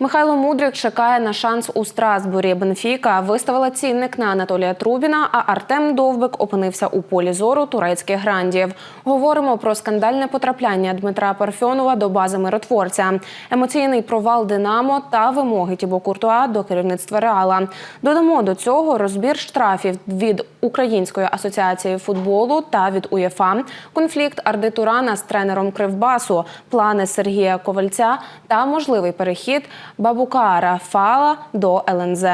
Михайло Мудрик чекає на шанс у Страсбурі. Бенфіка виставила цінник на Анатолія Трубіна, а Артем Довбик опинився у полі зору турецьких грандів. Говоримо про скандальне потрапляння Дмитра Парфьонова до бази миротворця, емоційний провал Динамо та вимоги Тібо Куртуа до керівництва Реала. Додамо до цього розбір штрафів від Української асоціації футболу та від УЄФА, конфлікт Арди Турана з тренером Кривбасу, плани Сергія Ковальця та можливий перехід Бабукара Фала до ЛНЗ.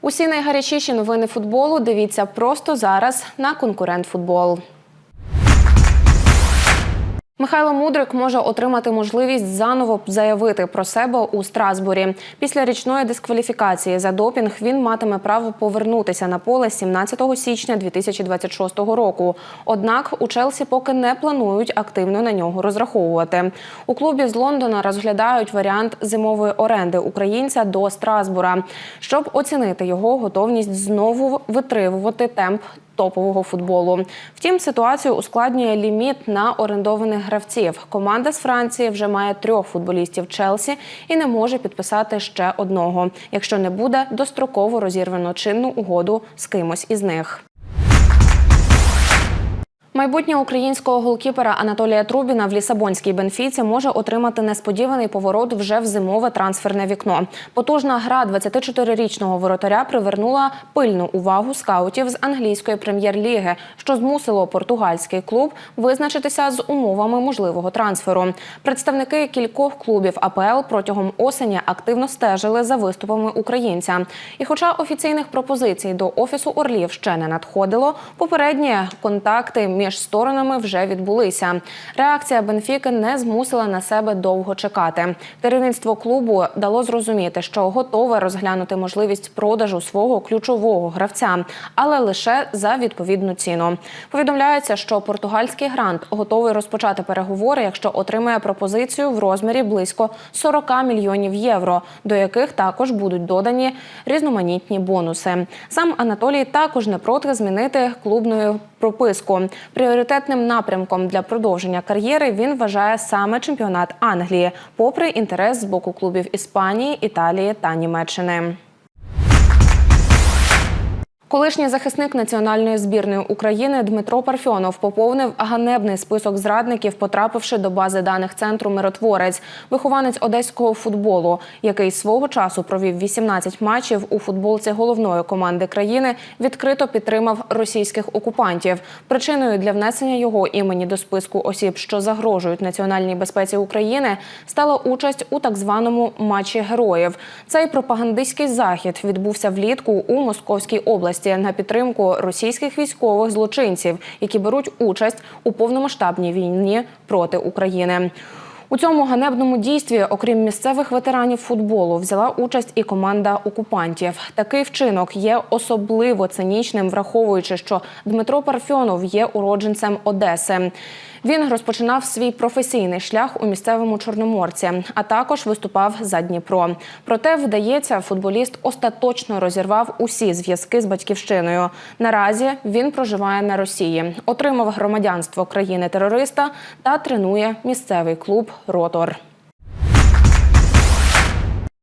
Усі найгарячіші новини футболу дивіться просто зараз на конкурент футбол. Михайло Мудрик може отримати можливість заново заявити про себе у Страсбурі. Після річної дискваліфікації за допінг він матиме право повернутися на поле 17 січня 2026 року. Однак у Челсі поки не планують активно на нього розраховувати. У клубі з Лондона розглядають варіант зимової оренди українця до Страсбура, щоб оцінити його готовність знову витримувати темп топового футболу. Втім, ситуацію ускладнює ліміт на орендованих гравців. Команда з Франції вже має трьох футболістів Челсі і не може підписати ще одного, якщо не буде достроково розірвано чинну угоду з кимось із них. Майбутнє українського голкіпера Анатолія Трубіна в Лісабонській Бенфіці може отримати несподіваний поворот вже в зимове трансферне вікно. Потужна гра 24-річного воротаря привернула пильну увагу скаутів з англійської прем'єр-ліги, що змусило португальський клуб визначитися з умовами можливого трансферу. Представники кількох клубів АПЛ протягом осені активно стежили за виступами українця. І, хоча офіційних пропозицій до офісу Орлів ще не надходило, попередні контакти між сторонами вже відбулися. Реакція Бенфіки не змусила на себе довго чекати. Керівництво клубу дало зрозуміти, що готове розглянути можливість продажу свого ключового гравця, але лише за відповідну ціну. Повідомляється, що португальський грант готовий розпочати переговори, якщо отримає пропозицію в розмірі близько 40 мільйонів євро, до яких також будуть додані різноманітні бонуси. Сам Анатолій також не проти змінити клубну прописку. Пріоритетним напрямком для продовження кар'єри він вважає саме чемпіонат Англії, попри інтерес з боку клубів Іспанії, Італії та Німеччини. Колишній захисник національної збірної України Дмитро Парфьонов поповнив ганебний список зрадників, потрапивши до бази даних центру Миротворець, вихованець одеського футболу, який свого часу провів 18 матчів у футболці головної команди країни, відкрито підтримав російських окупантів. Причиною для внесення його імені до списку осіб, що загрожують національній безпеці України, стала участь у так званому матчі героїв. Цей пропагандистський захід відбувся влітку у Московській області на підтримку російських військових злочинців, які беруть участь у повномасштабній війні проти України. У цьому ганебному дійстві, окрім місцевих ветеранів футболу, взяла участь і команда окупантів. Такий вчинок є особливо цинічним, враховуючи, що Дмитро Парфьонов є уродженцем Одеси. Він розпочинав свій професійний шлях у місцевому чорноморці, а також виступав за Дніпро. Проте, вдається, футболіст остаточно розірвав усі зв'язки з батьківщиною. Наразі він проживає на Росії, отримав громадянство країни-терориста та тренує місцевий клуб Ротор.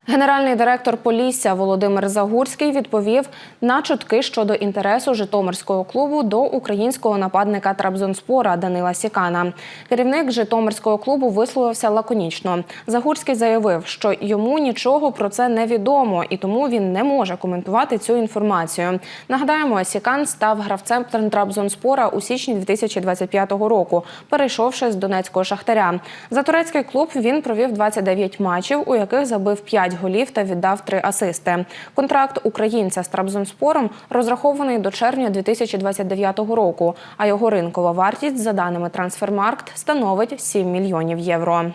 Генеральний директор Полісся Володимир Загурський відповів на чутки щодо інтересу Житомирського клубу до українського нападника Трабзонспора Данила Сікана. Керівник Житомирського клубу висловився лаконічно. Загурський заявив, що йому нічого про це не відомо, і тому він не може коментувати цю інформацію. Нагадаємо, Сікан став гравцем Трабзонспора у січні 2025 року, перейшовши з Донецького шахтаря. За турецький клуб він провів 29 матчів, у яких забив 5 голів та віддав 3 асисти. Контракт українця з Трабзонспором розрахований до червня 2029 року, а його ринкова вартість, за даними Трансфермаркт, становить 7 мільйонів євро.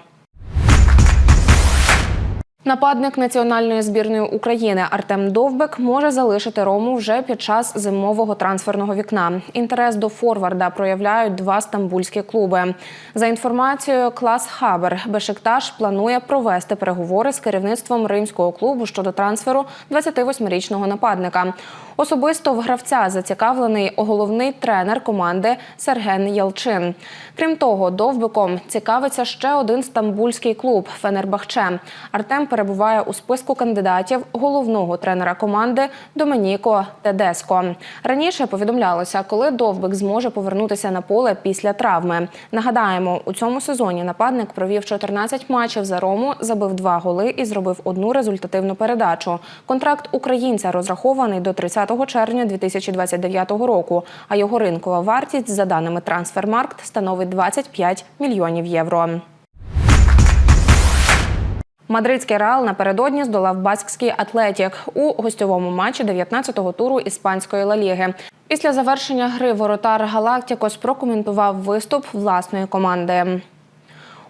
Нападник національної збірної України Артем Довбик може залишити Рому вже під час зимового трансферного вікна. Інтерес до форварда проявляють два стамбульські клуби. За інформацією Клас Хабер, Бешикташ планує провести переговори з керівництвом римського клубу щодо трансферу 28-річного нападника. Особисто в гравця зацікавлений головний тренер команди Серген Ялчин. Крім того, довбиком цікавиться ще один стамбульський клуб Фенербахче. Артем перебуває у списку кандидатів головного тренера команди Доменіко Тедеско. Раніше повідомлялося, коли довбик зможе повернутися на поле після травми. Нагадаємо, у цьому сезоні нападник провів 14 матчів за Рому, забив два голи і зробив одну результативну передачу. Контракт українця розрахований до 30 червня 2029 року. А його ринкова вартість, за даними Трансфермаркт, становить 25 мільйонів євро. Мадридський реал напередодні здолав баскський атлетік у гостьовому матчі 19-го туру іспанської Ла Ліги. Після завершення гри воротар Галактикос прокоментував виступ власної команди.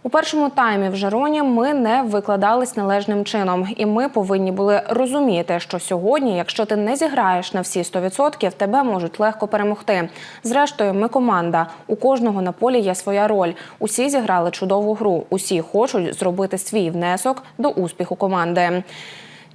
У першому таймі в Жероні ми не викладались належним чином, і ми повинні були розуміти, що сьогодні, якщо ти не зіграєш на всі 100%, тебе можуть легко перемогти. Зрештою, ми команда. У кожного на полі є своя роль. Усі зіграли чудову гру. Усі хочуть зробити свій внесок до успіху команди.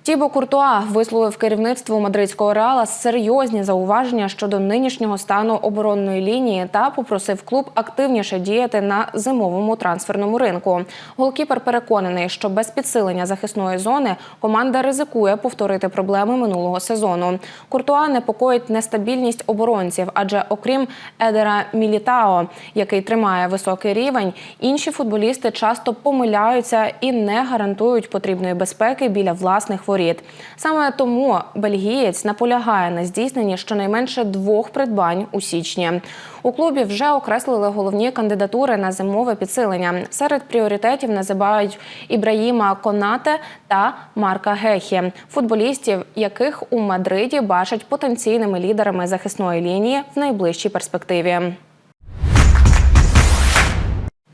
Тібо Куртуа висловив керівництву мадридського реала серйозні зауваження щодо нинішнього стану оборонної лінії та попросив клуб активніше діяти на зимовому трансферному ринку. Голкіпер переконаний, що без підсилення захисної зони команда ризикує повторити проблеми минулого сезону. Куртуа непокоїть нестабільність оборонців, адже окрім Едера Мілітао, який тримає високий рівень, інші футболісти часто помиляються і не гарантують потрібної безпеки біля власних воріт. Саме тому бельгієць наполягає на здійсненні щонайменше двох придбань у січні. У клубі вже окреслили головні кандидатури на зимове підсилення. Серед пріоритетів називають Ібраїма Конате та Марка Гехі, футболістів, яких у Мадриді бачать потенційними лідерами захисної лінії в найближчій перспективі.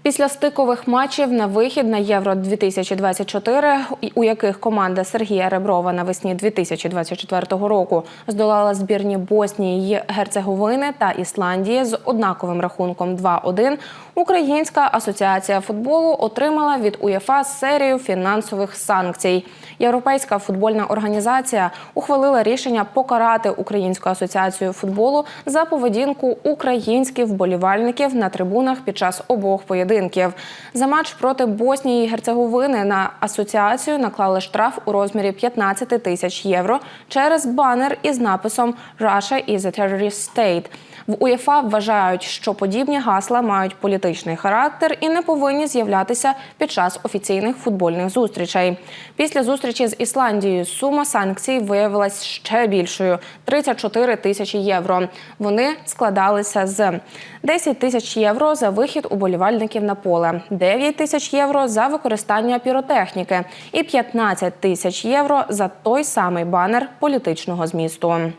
Після стикових матчів на вихід на Євро 2024, у яких команда Сергія Реброва навесні 2024 року здолала збірні Боснії Герцеговини та Ісландії з однаковим рахунком 2-1, Українська асоціація футболу отримала від УЄФА серію фінансових санкцій. Європейська футбольна організація ухвалила рішення покарати Українську асоціацію футболу за поведінку українських вболівальників на трибунах під час обох поєдинків. За матч проти Боснії і Герцеговини на асоціацію наклали штраф у розмірі 15 тисяч євро через банер із написом «Russia is a terrorist state». В УЄФА вважають, що подібні гасла мають політичний характер і не повинні з'являтися під час офіційних футбольних зустрічей. Після зустрічі з Ісландією сума санкцій виявилась ще більшою 34 тисячі євро. Вони складалися з 10 тисяч євро за вихід уболівальників на поле, 9 тисяч євро за використання піротехніки і 15 тисяч євро за той самий банер політичного змісту.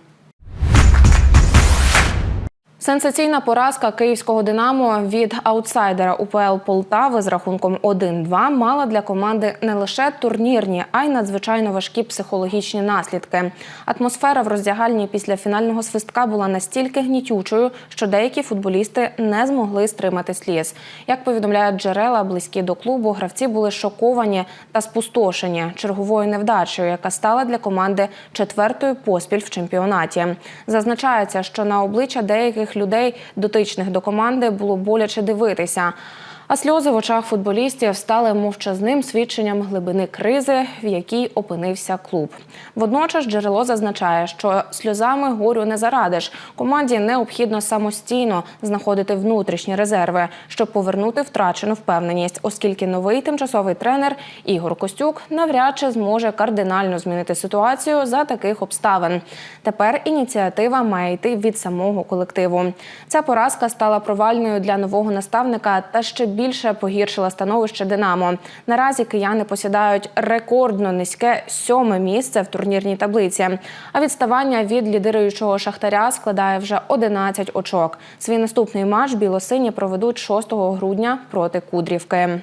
Сенсаційна поразка київського Динамо від аутсайдера УПЛ Полтави з рахунком 1-2 мала для команди не лише турнірні, а й надзвичайно важкі психологічні наслідки. Атмосфера в роздягальні після фінального свистка була настільки гнітючою, що деякі футболісти не змогли стримати сліз. Як повідомляють джерела, близькі до клубу, гравці були шоковані та спустошені черговою невдачею, яка стала для команди четвертою поспіль в чемпіонаті. Зазначається, що на обличчя деяких людей, дотичних до команди, було боляче дивитися. А сльози в очах футболістів стали мовчазним свідченням глибини кризи, в якій опинився клуб. Водночас джерело зазначає, що сльозами горю не зарадиш. Команді необхідно самостійно знаходити внутрішні резерви, щоб повернути втрачену впевненість, оскільки новий тимчасовий тренер Ігор Костюк навряд чи зможе кардинально змінити ситуацію за таких обставин. Тепер ініціатива має йти від самого колективу. Ця поразка стала провальною для нового наставника та ще більше погіршила становище Динамо. Наразі кияни посідають рекордно низьке сьоме місце в турнірній таблиці. А відставання від лідируючого шахтаря складає вже 11 очок. Свій наступний матч білосині проведуть 6 грудня проти Кудрівки.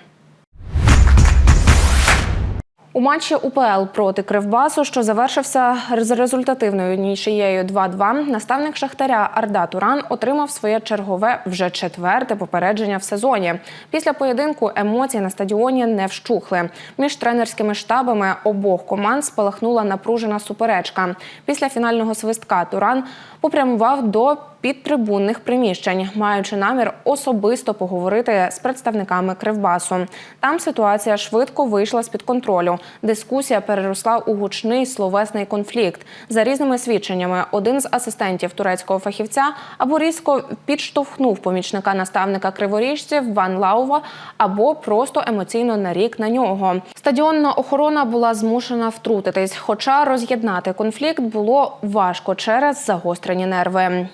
У матчі УПЛ проти Кривбасу, що завершився з результативною нічиєю 2-2, наставник Шахтаря Арда Туран отримав своє чергове вже четверте попередження в сезоні. Після поєдинку емоції на стадіоні не вщухли. Між тренерськими штабами обох команд спалахнула напружена суперечка. Після фінального свистка Туран попрямував до підтрибунних приміщень, маючи намір особисто поговорити з представниками Кривбасу. Там ситуація швидко вийшла з під контролю. Дискусія переросла у гучний словесний конфлікт. За різними свідченнями, один з асистентів турецького фахівця або різко підштовхнув помічника наставника криворіжців Ван Лаува, або просто емоційно нарік на нього. Стадіонна охорона була змушена втрутитись, хоча роз'єднати конфлікт було важко через загострені нерви.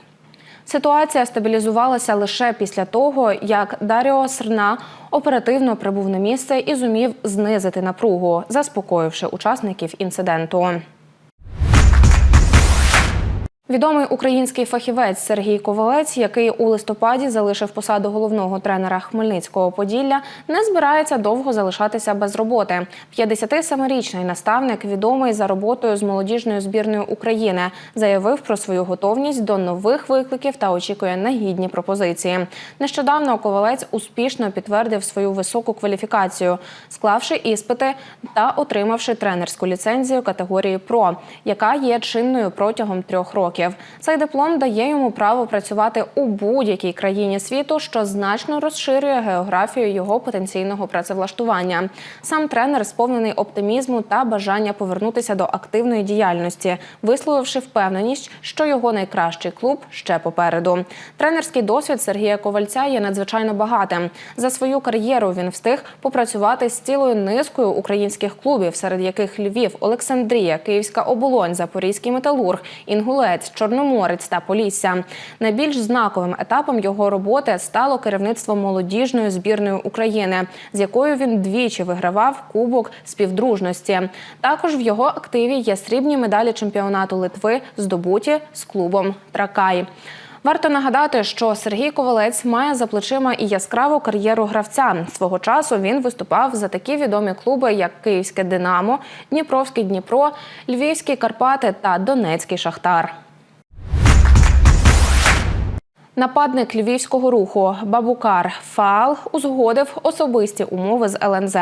Ситуація стабілізувалася лише після того, як Даріо Срна оперативно прибув на місце і зумів знизити напругу, заспокоївши учасників інциденту. Відомий український фахівець Сергій Ковалець, який у листопаді залишив посаду головного тренера Хмельницького Поділля, не збирається довго залишатися без роботи. 57-річний наставник, відомий за роботою з молодіжною збірною України, заявив про свою готовність до нових викликів та очікує на гідні пропозиції. Нещодавно Ковалець успішно підтвердив свою високу кваліфікацію, склавши іспити та отримавши тренерську ліцензію категорії ПРО, яка є чинною протягом трьох років. Цей диплом дає йому право працювати у будь-якій країні світу, що значно розширює географію його потенційного працевлаштування. Сам тренер сповнений оптимізму та бажання повернутися до активної діяльності, висловивши впевненість, що його найкращий клуб ще попереду. Тренерський досвід Сергія Ковальця є надзвичайно багатим. За свою кар'єру він встиг попрацювати з цілою низкою українських клубів, серед яких Львів, Олександрія, Київська оболонь, Запорізький металург, Інгулець, Чорноморець та Полісся. Найбільш знаковим етапом його роботи стало керівництво молодіжної збірної України, з якою він двічі вигравав Кубок співдружності. Також в його активі є срібні медалі чемпіонату Литви, здобуті з клубом Тракай. Варто нагадати, що Сергій Ковалець має за плечима і яскраву кар'єру гравця. Свого часу він виступав за такі відомі клуби, як Київське Динамо, Дніпровський Дніпро, Львівські Карпати та Донецький Шахтар. Нападник львівського руху Бабукар Фаал узгодив особисті умови з ЛНЗ.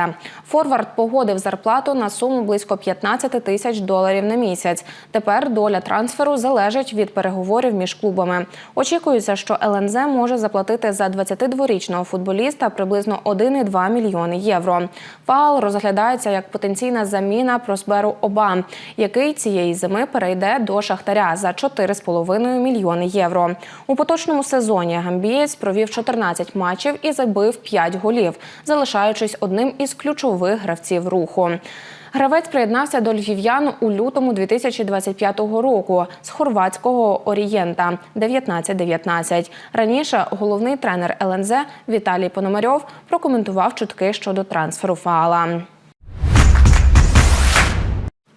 Форвард погодив зарплату на суму близько 15 тисяч доларів на місяць. Тепер доля трансферу залежить від переговорів між клубами. Очікується, що ЛНЗ може заплатити за 22-річного футболіста приблизно 1,2 мільйони євро. Фаал розглядається як потенційна заміна Просберу Оба, який цієї зими перейде до Шахтаря за 4,5 мільйони євро. У поточному сезоні гамбієць провів 14 матчів і забив 5 голів, залишаючись одним із ключових гравців руху. Гравець приєднався до львів'ян у лютому 2025 року з хорватського орієнта 19-19. Раніше головний тренер ЛНЗ Віталій Пономарьов прокоментував чутки щодо трансферу Фаала.